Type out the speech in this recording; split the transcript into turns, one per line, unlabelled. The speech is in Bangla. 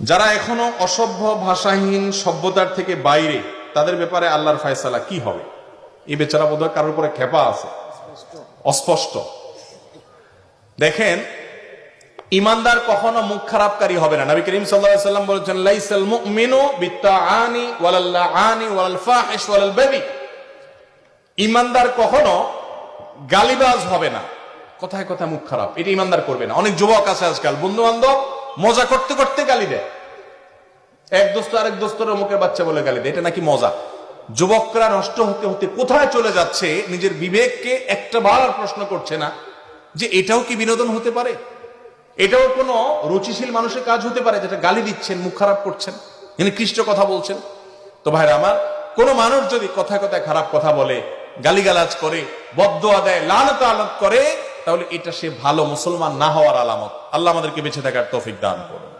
যারা এখনও অসভ্য ভাষাহীন সভ্যতার থেকে বাইরে, তাদের ব্যাপারে আল্লাহর ফয়সালা কি হবে? এই বেচারা বোধহয় কারোর উপরে খেপা আছে। অস্পষ্ট। দেখেন, ইমানদার কখনো মুখ খারাপকারী হবে না। নবী করিম সাল্লাল্লাহু সাল্লাম বলেছেন, লাইসাল মুমিনু বিত্তাআনি ওয়ালাল লাআনি ওয়ালাল ফাহিশ ওয়ালাল বাদি ইমানদার কখনো গালিবাজ হবে না। কথায় কথায় মুখ খারাপ। এটা ইমানদার করবে না। অনেক যুবক আছে আজকাল। বন্ধু বান্ধব মজা করতে করতে গালি দেয়। এক দোস্ত আরেক দোস্তর মুখের বাচ্চা বলে গালি দেয়। এটা নাকি মজা? যুবকরা নষ্ট হতে হতে কোথায় চলে যাচ্ছে? নিজের বিবেককে একটা বার প্রশ্ন করছে না যে এটাও কি বিনোদন হতে পারে? এটাও কোনো রুচিশীল মানুষের কাজ হতে পারে যেটা গালি দিচ্ছেন, মুখ খারাপ করছেন নিকৃষ্ট কথা বলছেন? তো ভাইরা আমার, কোন মানুষ যদি কথায় কথায় খারাপ কথা বলে, গালিগালাজ করে বদ্ধ আদায় লালত আলত করে তাহলে এটা সে ভালো মুসলমান না হওয়ার আলামত। আল্লাহ আমাদেরকে বেঁচে থাকার তৌফিক দান করুন।